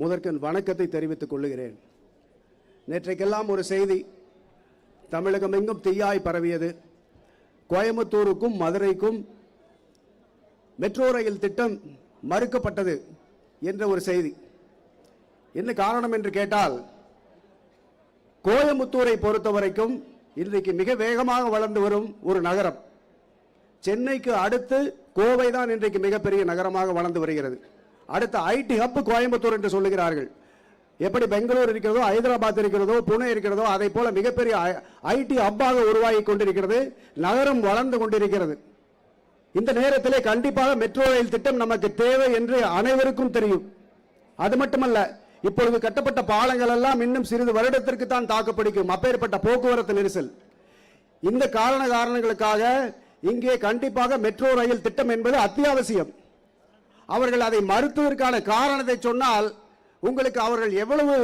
முதற்கன் வணக்கத்தை தெரிவித்துக் கொள்ளுகிறேன். நேற்றைக்கெல்லாம் ஒரு செய்தி தமிழகம் எங்கும் தீயாய் பரவியது. கோயம்புத்தூருக்கும் மதுரைக்கும் மெட்ரோ ரயில் திட்டம் மறுக்கப்பட்டது என்ற ஒரு செய்தி. என்ன காரணம் என்று கேட்டால் கோயம்புத்தூரை பொறுத்தவரைக்கும் இன்றைக்கு மிக வேகமாக வளர்ந்து வரும் ஒரு நகரம். சென்னைக்கு அடுத்து கோவை தான் இன்றைக்கு மிகப்பெரிய நகரமாக வளர்ந்து வருகிறது. அடுத்த ஐடி ஹப் கோயம்புத்தூர் என்று சொல்லுகிறார்கள். எப்படி பெங்களூர் இருக்கிறதோ ஹைதராபாத் இருக்கிறதோ புனே இருக்கிறதோ அதை போல மிகப்பெரிய ஐடி ஹப்பாக உருவாகி கொண்டிருக்கிறது நகரம் வளர்ந்து கொண்டிருக்கிறது. இந்த நேரத்திலே கண்டிப்பாக மெட்ரோ ரயில் திட்டம் நமக்கு தேவை என்று அனைவருக்கும் தெரியும். அது மட்டுமல்ல இப்பொழுது கட்டப்பட்ட பாலங்கள் எல்லாம் இன்னும் சிறிது வருடத்திற்கு தான் தாக்குப்பிடிக்கும் அப்பேற்பட்ட போக்குவரத்து நெரிசல். இந்த காரண காரணங்களுக்காக இங்கே கண்டிப்பாக மெட்ரோ ரயில் திட்டம் என்பது அத்தியாவசியம். அவர்கள் அதை மறுத்ததற்கான காரணத்தை சொன்னால் உங்களுக்கு அவர்கள் எவ்வளவு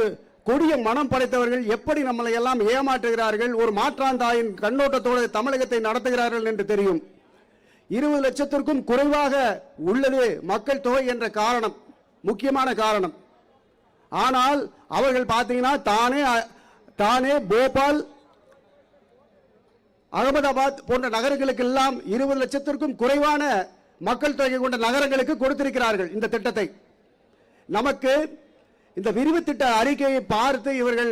கொடிய மனம் படைத்தவர்கள் எப்படி நம்மளை எல்லாம் ஏமாற்றுகிறார்கள் ஒரு மாற்றாந்தாயின் கண்ணோட்டத்தோடு தமிழகத்தை நடத்துகிறார்கள் என்று தெரியும். இருபது லட்சத்திற்கும் குறைவாக உள்ளது மக்கள் தொகை என்ற காரணம் முக்கியமான காரணம். ஆனால் அவர்கள் பார்த்தீங்கன்னா தானே தானே போபால் அகமதாபாத் போன்ற நகரங்களுக்கு எல்லாம் இருபது லட்சத்திற்கும் குறைவான மக்கள் தொகை கொண்ட நகரங்களுக்கு கொடுத்திருக்கிறார்கள் இந்த திட்டத்தை. நமக்கு இந்த விரிவு திட்ட அறிக்கையை பார்த்து இவர்கள்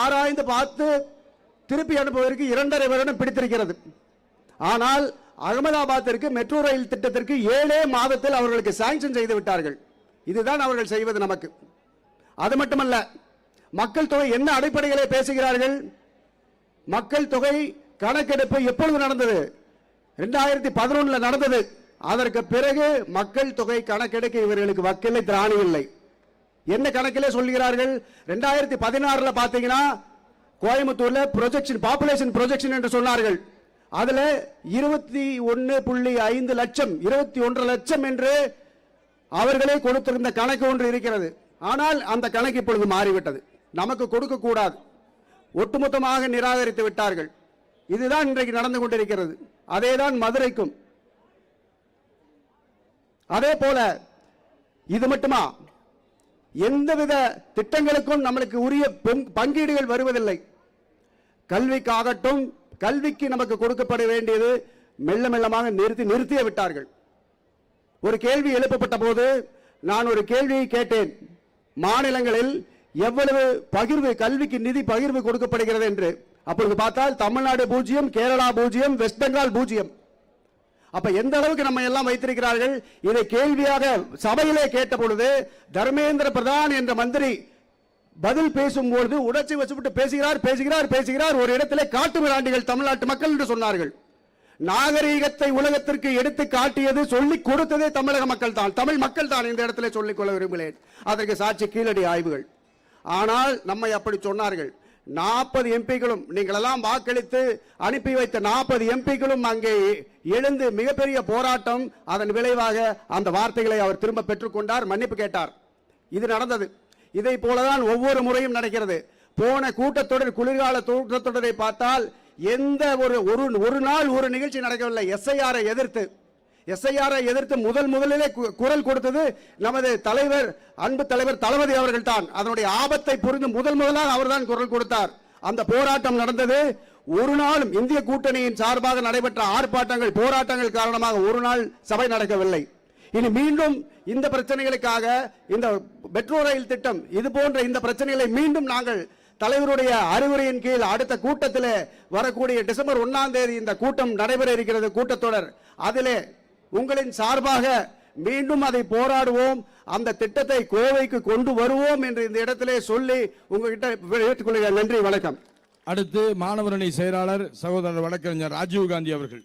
ஆராய்ந்து பார்த்து திருப்பி அனுப்புவதற்கு இரண்டரை வருடம் பிடித்திருக்கிறது. ஆனால் அகமதாபாத்திற்கு மெட்ரோ ரயில் திட்டத்திற்கு ஏழே மாதத்தில் அவர்களுக்கு சாங்ஷன் செய்து விட்டார்கள். இதுதான் அவர்கள் செய்வது நமக்கு. அது மட்டுமல்ல மக்கள் தொகை என்ன அடிப்படைகளை பேசுகிறார்கள்? மக்கள் தொகை கணக்கெடுப்பு எப்பொழுது நடந்தது? இரண்டாயிரத்தி பதினொன்றில் நடந்தது. அதற்கு பிறகு மக்கள் தொகை கணக்கெடுக்க இவர்களுக்கு வக்கில்லை திராணி இல்லை. என்ன கணக்கிலே சொல்கிறார்கள் ரெண்டாயிரத்தி பதினாறுல பாத்தீங்கன்னா கோயம்புத்தூர்ல ப்ரொஜெக்ஷன் பாப்புலேஷன் ப்ரொஜெக்ஷன் என்று சொன்னார்கள். அதுல இருபத்தி ஒன்னு புள்ளி ஐந்து லட்சம் இருபத்தி ஒன்றரை லட்சம் என்று அவர்களே கொடுத்திருந்த கணக்கு ஒன்று இருக்கிறது. ஆனால் அந்த கணக்கு இப்பொழுது மாறிவிட்டது. நமக்கு கொடுக்க கூடாது ஒட்டுமொத்தமாக நிராகரித்து விட்டார்கள். இதுதான் இன்றைக்கு நடந்து கொண்டிருக்கிறது. அதேதான் மதுரைக்கும். அதே போல இது மட்டுமா? எந்தவித திட்டங்களுக்கும் நம்மளுக்கு உரிய பங்கீடுகள் வருவதில்லை. கல்விக்காகட்டும் கல்விக்கு நமக்கு கொடுக்கப்பட வேண்டியது மெல்ல மெல்லமாக நிறுத்தி நிறுத்தியே விட்டார்கள். ஒரு கேள்வி எழுப்பப்பட்ட போது நான் ஒரு கேள்வியை கேட்டேன். மாநிலங்களில் எவ்வளவு பகிர்வு கல்விக்கு நிதி பகிர்வு கொடுக்கப்படுகிறது என்று. அப்பொழுது பார்த்தால் தமிழ்நாடு பூஜ்ஜியம் கேரளா பூஜ்ஜியம் வெஸ்ட் பெங்கால் பூஜ்ஜியம். அப்ப எந்த அளவுக்கு நம்ம எல்லாம் வைத்திருக்கிறார்கள்? இதை கேள்வியாக சபையிலே கேட்ட பொழுது தர்மேந்திர பிரதான் என்ற மந்திரி பதில் பேசும்பொழுது உடச்சி வச்சுவிட்டு பேசுகிறார் பேசுகிறார் பேசுகிறார் ஒரு இடத்திலே காட்டு மிராண்டிகள் தமிழ்நாட்டு மக்கள் என்று சொன்னார்கள். நாகரீகத்தை உலகத்திற்கு எடுத்து காட்டியது சொல்லிக் கொடுத்ததே தமிழக மக்கள் தான். தமிழ் மக்கள் தான் இந்த இடத்திலே சொல்லிக் கொள்ள விரும்புகிறேன். அதற்கு சாட்சி கீழடி ஆய்வுகள். ஆனால் நம்மை அப்படி சொன்னார்கள். நாற்பது எம்பிக்களும் நீங்களெல்லாம் வாக்களித்து அனுப்பி வைத்த நாற்பது எம்பிக்களும் அங்கே எழுந்து மிகப்பெரிய போராட்டம் அதன் விளைவாக அந்த வார்த்தைகளை அவர் திரும்ப பெற்றுக்கொண்டார் மன்னிப்பு கேட்டார். இது நடந்தது. இதை போலதான் ஒவ்வொரு முறையும் நடக்கிறது. போன கூட்டத்தொடர் குளிர்கால கூட்டத்தொடரை பார்த்தால் எந்த ஒரு ஒரு ஒரு நாள் ஒரு நிகழ்ச்சி நடக்கவில்லை. எஸ்ஐஆரை எதிர்த்து. எஸ்ஐஆரை எதிர்த்து முதல் முதலிலே கு- குரல் கொடுத்தது நமது தலைவர் அன்பு தலைவர் தளபதி அவர்கள் தான் அதனுடைய ஆபத்தை புரிந்து முதல் முதலாக அவர்தான் குரல் கொடுத்தார். அந்த போராட்டம் நடந்தது. ஒரு நாளும் இந்திய கூட்டணியின் சார்பாக நடைபெற்ற ஆர்ப்பாட்டங்கள் போராட்டங்கள் காரணமாக ஒரு நாள் சபை நடக்கவில்லை. இனி மீண்டும் இந்த பிரச்சனைகளுக்காக இந்த மெட்ரோ ரயில் திட்டம் இது போன்ற இந்த பிரச்சனைகளை மீண்டும் நாங்கள் தலைவருடைய அறிவுரையின் கீழ் அடுத்த கூட்டத்திலே வரக்கூடிய டிசம்பர் ஒன்னாம் தேதி இந்த கூட்டம் நடைபெற இருக்கிறது கூட்டத்தொடர். அதிலே உங்களின் சார்பாக மீண்டும் அதை போராடுவோம். அந்த திட்டத்தை கோவைக்கு கொண்டு வருவோம் என்று இந்த இடத்திலே சொல்லி உங்ககிட்ட ஏற்றுக்கொள்கிறேன் நன்றி வணக்கம். அடுத்து மாணவரணி செயலாளர் சகோதரர் வழக்கறிஞர் ராஜீவ் காந்தி அவர்கள்.